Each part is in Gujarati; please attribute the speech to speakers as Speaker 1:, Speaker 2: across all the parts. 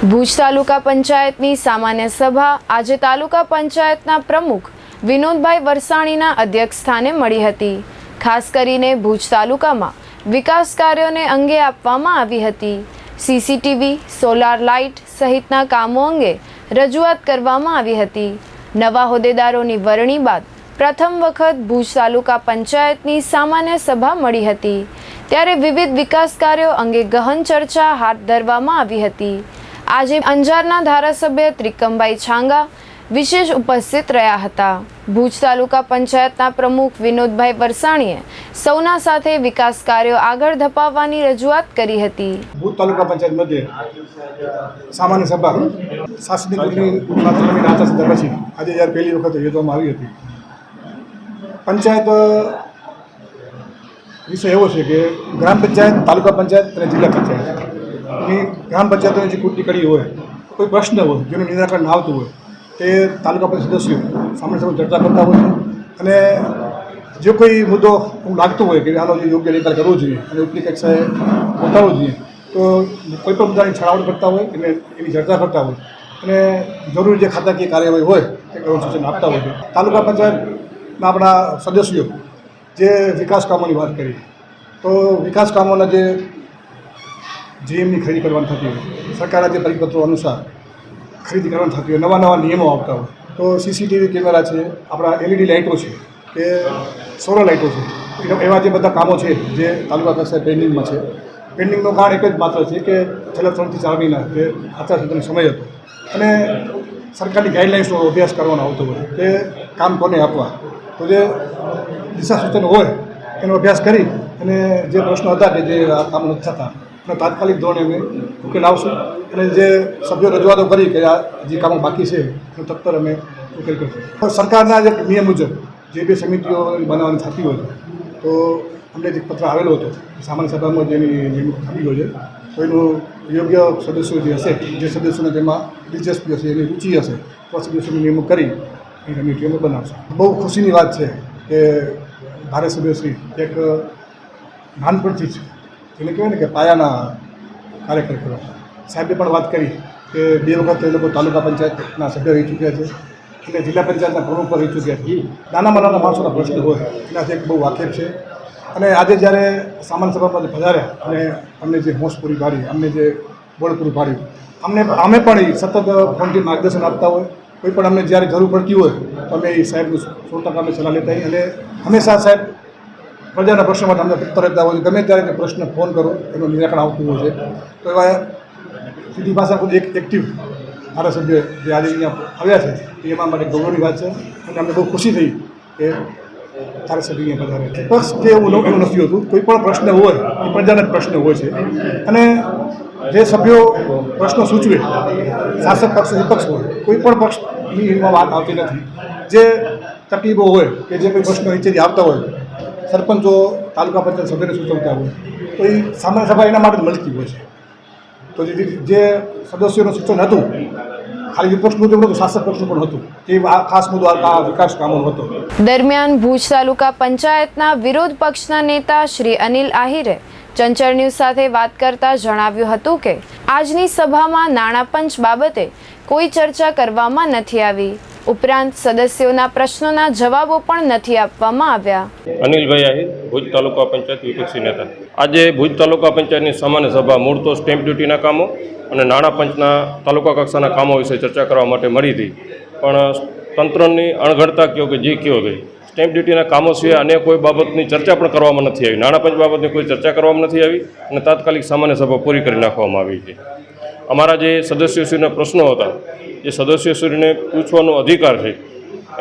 Speaker 1: ભુજ તાલુકા પંચાયતની સામાન્ય સભા આજે તાલુકા પંચાયતના પ્રમુખ વિનોદભાઈ વરસાણીના અધ્યક્ષ સ્થાને મળી હતી. ખાસ કરીને ભુજ તાલુકામાં વિકાસ કાર્યોને અંગે આપવામાં આવી હતી. સીસીટીવી સોલાર લાઇટ સહિતના કામો અંગે રજૂઆત કરવામાં આવી હતી. નવા હોદ્દેદારોની વરણી બાદ પ્રથમ વખત ભુજ તાલુકા પંચાયતની સામાન્ય સભા મળી હતી. ત્યારે વિવિધ વિકાસ કાર્યો અંગે ગહન ચર્ચા હાથ ધરવામાં આવી હતી. આજે અંજારના ધારાસભ્ય ત્રિકમભાઈ છાંગા વિશેષ ઉપસ્થિત રહ્યા હતા. ભુજ તાલુકા પંચાયતના પ્રમુખ વિનોદભાઈ વરસાણીએ સૌના સાથે વિકાસ કાર્યો આગળ ધપાવવાની રજૂઆત કરી હતી.
Speaker 2: ભુજ તાલુકા પંચાયત મધ્યે સામાન્ય સભા શાસનિક ચૂંટણી પછી આજે જ્યારે પહેલી વખત યોજવામાં આવી હતી. પંચાયત વિષય એવો છે કે ગ્રામ પંચાયત, તાલુકા પંચાયત અને જિલ્લા પંચાયત. ની ગ્રામ પંચાયતોની જે કૃતિ કરી હોય, કોઈ પ્રશ્ન હોય, જેનું નિરાકરણ આવતું હોય, તે તાલુકા પંચાયત સદસ્યો સામાન્ય સામે ચર્ચા કરતા હોય છે. અને જે કોઈ મુદ્દો લાગતો હોય કે આનો યોગ્ય નિકાલ કરવો જોઈએ અને ઉપલી કક્ષાએ પહોંચાડવો જોઈએ, તો કોઈ પણ મુદ્દાની છણાવટ કરતા હોય અને એની ચર્ચા કરતા હોય, અને જરૂરી જે ખાતાકીય કાર્યવાહી હોય, તે કરવાનું સૂચન આપતા હોય છે. તાલુકા પંચાયતના આપણા સદસ્યો જે વિકાસ કામોની વાત કરી, તો વિકાસ કામોના જે જીએમની ખરીદી કરવાની થતી હોય. સરકારના જે પરિપત્રો અનુસાર ખરીદી કરવાની થતી હોય નવા નવા નિયમો આવતા હોય. તો સીસીટીવી કેમેરા છે, આપણા એલઈડી લાઇટો છે, કે સોલર લાઇટો છે એવા જે બધા કામો છે જે તાલુકા કક્ષાએ પેન્ડિંગમાં છે. પેન્ડિંગનું કારણ એક જ માત્ર છે કે છેલ્લા ત્રણથી ચાર મહિના જે આચારસંહિતાનો સમય હતો. અને સરકારની ગાઈડલાઇન્સનો અભ્યાસ કરવાનો આવતો હોય કે કામ કોને આપવા. તો જે દિશા સૂચનો હોય, એનો અભ્યાસ કરી અને જે પ્રશ્નો હતા કે જે આ કામ નથી થતા અને તાત્કાલિક ધોરણે અમે ઉકેલ આવશું. અને જે સભ્યો રજૂઆતો કરી કે આ જે કામો બાકી છે, એનો તત્પર અમે ઉકેલ કરશું. સરકારના જે નિયમ મુજબ જે બે સમિતિઓ બનાવવાની થતી હોય તો અમને જે પત્ર આવેલો હતો સામાન્ય સભામાં જેની નિમણૂક થતી હોય છે, તો એનું યોગ્ય સદસ્યો જે હશે, જે સદસ્યોને તેમાં દિલચસ્પી હશે, એની રુચિ હશે, તો સદસ્યોની નિમણૂક કરી એ કમિટીઓ અમે બનાવશું. બહુ ખુશીની વાત છે કે ધારાસભ્યશ્રી એક નાનપણથી જ એને કહેવાય ને કે પાયાના કાર્યકર કરવા સાહેબે પણ વાત કરી કે બે વખત એ લોકો તાલુકા પંચાયતના સભ્ય રહી ચૂક્યા છે અને જિલ્લા પંચાયતના પ્રમુખ પણ રહી ચૂક્યા છે. નાનામાં નાના માણસોના પ્રશ્ન હોય, એનાથી એક બહુ વાકેફ છે. અને આજે જ્યારે સામાન્ય સભામાં પધાર્યા અને અમને જે હોશ પૂરી પાડી, અમને જે બળ પૂરું પાડ્યું અમને અમે પણ એ સતત ફોનથી માર્ગદર્શન આપતા હોય, કોઈ પણ અમને જ્યારે જરૂર પડતી હોય, તો અમે એ સાહેબનું સો ટકા અમે સલાહ લેતા અને હંમેશા સાહેબ પ્રજાના પ્રશ્નો માટે અમને તત્પર રહેતા હોય ગમે ત્યારે પ્રશ્ન ફોન કરો, એનું નિરાકરણ આવતું હોય છે. તો એવા સીધી ભાષા કોઈ એક એક્ટિવ ધારાસભ્ય જે આજે અહીંયા આવ્યા છે એ એમાં માટે ગૌરવની વાત છે. અને અમને બહુ ખુશી થઈ કે ધારાસભ્ય છે. પક્ષ કે એવું એવું નથી હોતું. કોઈ પણ પ્રશ્ન હોય, એ પ્રજાના જ પ્રશ્ન હોય છે. અને જે સભ્યો પ્રશ્નો સૂચવે, શાસક પક્ષ, વિપક્ષ હોય, કોઈ પણ પક્ષની એમાં વાત આવતી નથી. જે તકલીફો હોય કે જે કોઈ પ્રશ્નો નીચેથી આવતા હોય સરપંચો, તાલુકા પંચાયત સભ્યને સૂચવતા હોય. તો એ સામાન્ય સભા એના માટે મળતી હોય છે. તો જે સદસ્યોનું સૂચન હતો
Speaker 1: દરમિયાન ભુજ તાલુકા પંચાયતના વિરોધ પક્ષના નેતા શ્રી અનિલ આહિરે ચંચળ ન્યૂઝ સાથે વાત કરતા જણાવ્યું હતું કે, આજની સભામાં નાણાં પંચ બાબતે કોઈ ચર્ચા કરવામાં નથી આવી. ઉપરાંત સદસ્યોના પ્રશ્નોના જવાબો પણ નથી આપવામાં આવ્યા.
Speaker 3: અનિલભાઈ આહિર, ભુજ તાલુકા પંચાયત વિપક્ષી નેતા. આજે ભુજ તાલુકા પંચાયતની સામાન્ય સભા મૂળ તો સ્ટેમ્પ ડ્યુટીના કામો અને નાણાં પંચના તાલુકા કક્ષાના કામો વિશે ચર્ચા કરવા માટે મળી હતી. પણ તંત્રની અણઘડતા કયો કે જે કયો ગઈ? સ્ટેમ્પ ડ્યુટીના કામો સિવાય અન્ય કોઈ બાબતની ચર્ચા પણ કરવામાં નથી આવી. નાણાં પંચ બાબતની કોઈ ચર્ચા કરવામાં નથી આવી અને તાત્કાલિક સામાન્ય સભા પૂરી કરી નાખવામાં આવી છે અમારા જે સદસ્યશ્રીના પ્રશ્નો હતા જે સદસ્યશ્રીને પૂછવાનો અધિકાર છે,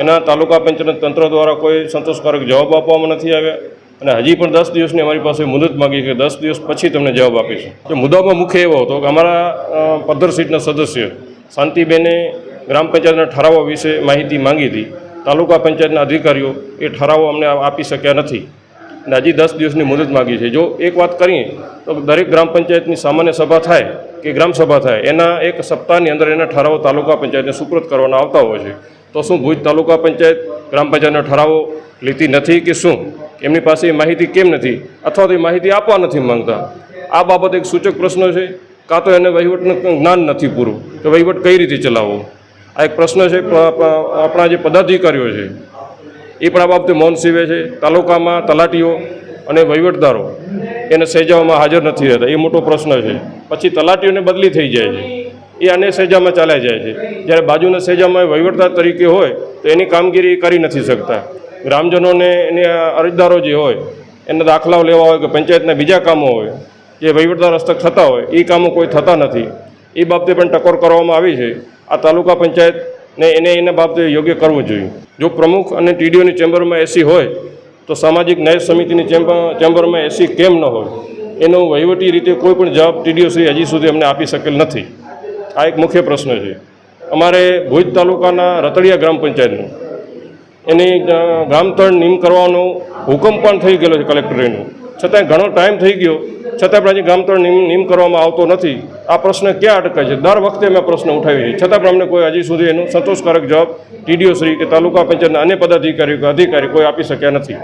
Speaker 3: એના તાલુકા પંચાયત તંત્ર દ્વારા કોઈ સંતોષકારક જવાબ આપવામાં નથી આવ્યા અને હજી પણ દસ દિવસની અમારી પાસે મુદત માગી કે દસ દિવસ પછી તમને જવાબ આપીશું. તો મુદ્દામાં મુખ્ય એવો હતો કે અમારા પદ્ધર સીટના સદસ્ય શાંતિબેને ગ્રામ પંચાયતના ઠરાવો વિશે માહિતી માંગી હતી. તાલુકા પંચાયતના અધિકારીઓ એ ઠરાવો અમને આપી શક્યા નથી. અને હજી દસ દિવસની મુદત માગી છે. જો એક વાત કરીએ, તો દરેક ગ્રામ પંચાયતની સામાન્ય સભા થાય કે ગ્રામ સભા થાય, એના એક સપ્તાહની અંદર એના ઠરાવો તાલુકા પંચાયતને સુપ્રત કરવાના આવતા હોય છે. તો શું ભુજ તાલુકા પંચાયત ગ્રામ પંચાયતનો ઠરાવો લીધી નથી કે શું? એમની પાસે એ માહિતી કેમ નથી? અથવા તો એ માહિતી આપવા નથી માંગતા? આ બાબત એક સૂચક પ્રશ્ન છે. કાં તો એને વહીવટનું જ્ઞાન નથી પૂરું. કે વહીવટ કઈ રીતે ચલાવવો? આ એક પ્રશ્ન છે. આપણા જે પદાધિકારીઓ છે એ પણ આ બાબતે મૌન સીવે છે. તાલુકામાં તલાટીઓ અને વહીવટદારો એને સેજાઓમાં હાજર નથી રહેતા. એ મોટો પ્રશ્ન છે. પછી તલાટીઓને બદલી થઈ જાય છે. એ આને સેજામાં ચાલ્યા જાય છે. જ્યારે બાજુના સેજામાં એ વહીવટદાર તરીકે હોય, તો એની કામગીરી કરી નથી શકતા. ગ્રામજનોને એની અરજદારો જે હોય, એના દાખલાઓ લેવા હોય કે પંચાયતના બીજા કામો હોય, જે વહીવટદાર હસ્તક થતા હોય એ કામો કોઈ થતા નથી. એ બાબતે પણ ટકોર કરવામાં આવી છે. આ તાલુકા પંચાયતને એને એના બાબતે યોગ્ય કરવું જોઈએ. જો પ્રમુખ અને ટીડીઓની ચેમ્બરમાં એસી હોય, તો સામાજિક ન્યાય સમિતિની ચેમ્બર ચેમ્બરમાં એસી કેમ ન હોય? એનો વહીવટી રીતે કોઈ પણ જવાબ ટીડીઓ શ્રી હજી સુધી અમને આપી શકેલ નથી. આ એક મુખ્ય પ્રશ્ન છે. અમારે ભુજ તાલુકાના રતડિયા ગ્રામ પંચાયતનું, એની ગામતળ નિમ કરવાનો હુકમ પણ થઈ ગયેલો છે કલેક્ટરેનો. છતાંય ઘણો ટાઈમ થઈ ગયો. છતાં પણ હજી ગામતળ નિમ નિમ કરવામાં આવતો નથી. આ પ્રશ્ન ક્યાં અટકે છે? દર વખતે અમે પ્રશ્ન ઉઠાવીએ છીએ છતાં પણ અમને કોઈ હજી સુધી એનો સંતોષકારક જવાબ ટીડીઓ શ્રી કે તાલુકા પંચાયતના અન્ય પદાધિકારીઓ અધિકારી કોઈ આપી શક્યા નથી.